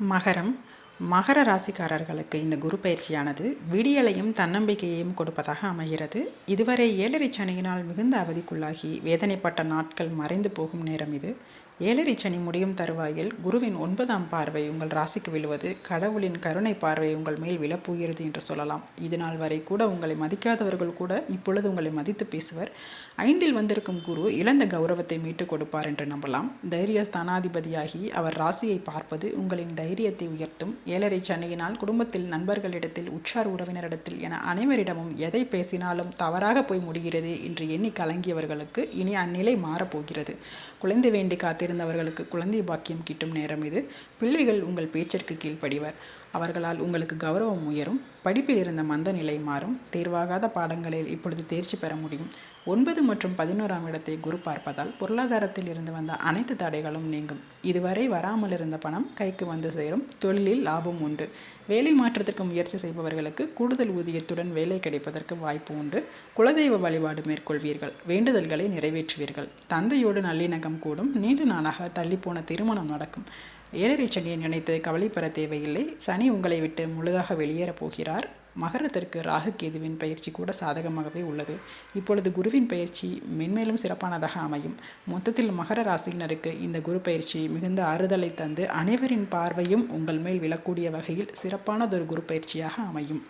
மகரம். மகர ராசிக்காரர்களுக்கு இந்த குரு பயிற்சியானது விடியலையும் தன்னம்பிக்கையையும் கொடுப்பதாக அமைகிறது. இதுவரை ஏழரை சனியினால் மிகுந்த அவதிக்குள்ளாகி வேதனைப்பட்ட நாட்கள் மறைந்து போகும் நேரம் இது. ஏழரை சனி முடியும் தருவாயில் குருவின் ஒன்பதாம் பார்வை உங்கள் ராசிக்கு விழுவது கடவுளின் கருணை பார்வை உங்கள் மேல் விழப்போகிறது என்று சொல்லலாம். இது நாள் வரை கூட உங்களை மதிக்காதவர்கள் கூட இப்பொழுது உங்களை மதித்து பேசுவர். ஐந்தில் வந்திருக்கும் குரு இழந்த கௌரவத்தை மீட்டுக் கொடுப்பார் என்று நம்பலாம். தைரிய ஸ்தானாதிபதியாகி அவர் ராசியை பார்ப்பது உங்களின் தைரியத்தை உயர்த்தும். ஏழரை சனியினால் குடும்பத்தில் நண்பர்களிடத்தில் உற்றார் உறவினரிடத்தில் என அனைவரிடமும் எதை பேசினாலும் தவறாக போய் முடிகிறது என்று எண்ணி கலங்கியவர்களுக்கு இனி அந்நிலை மாறப்போகிறது. குழந்தை வேண்டி காத்து காத்திருந்தவர்களுக்கு குழந்தை பாக்கியம் கிட்டும் நேரம் இது. பிள்ளைகள் உங்கள் பேச்சிற்கு கீழ்ப்படிவர். அவர்களால் உங்களுக்கு கௌரவம் உயரும். படிப்பில் இருந்த மந்த நிலை மாறும். தேர்வாகாத பாடங்களில் இப்பொழுது தேர்ச்சி பெற முடியும். ஒன்பது மற்றும் பதினோராம் இடத்தை குரு பார்ப்பதால் பொருளாதாரத்தில் இருந்து வந்த அனைத்து தடைகளும் நீங்கும். இதுவரை வராமல் இருந்த பணம் கைக்கு வந்து சேரும். தொழிலில் லாபம் உண்டு. வேலை மாற்றத்திற்கு முயற்சி செய்பவர்களுக்கு கூடுதல் ஊதியத்துடன் வேலை கிடைப்பதற்கு வாய்ப்பு உண்டு. குலதெய்வ வழிபாடு மேற்கொள்வீர்கள். வேண்டுதல்களை நிறைவேற்றுவீர்கள். தந்தையோடு நல்லிணக்கம் கூடும். நீண்ட நாளாக தள்ளிப்போன திருமணம் நடக்கும். ஏழரை சனியை நினைத்து கவலைப்பெற தேவையில்லை. சனி உங்களை விட்டு முழுதாக வெளியேறப் போகிறார். மகரத்திற்கு ராகு கேதுவின் பயிற்சி கூட சாதகமாகவே உள்ளது. இப்பொழுது குருவின் பயிற்சி மென்மேலும் சிறப்பானதாக அமையும். மொத்தத்தில் மகர ராசியினருக்கு இந்த குரு பயிற்சி மிகுந்த ஆறுதலை தந்து அனைவரின் பார்வையும் உங்கள் மேல் விழக்கூடிய வகையில் சிறப்பானதொரு குரு பயிற்சியாக அமையும்.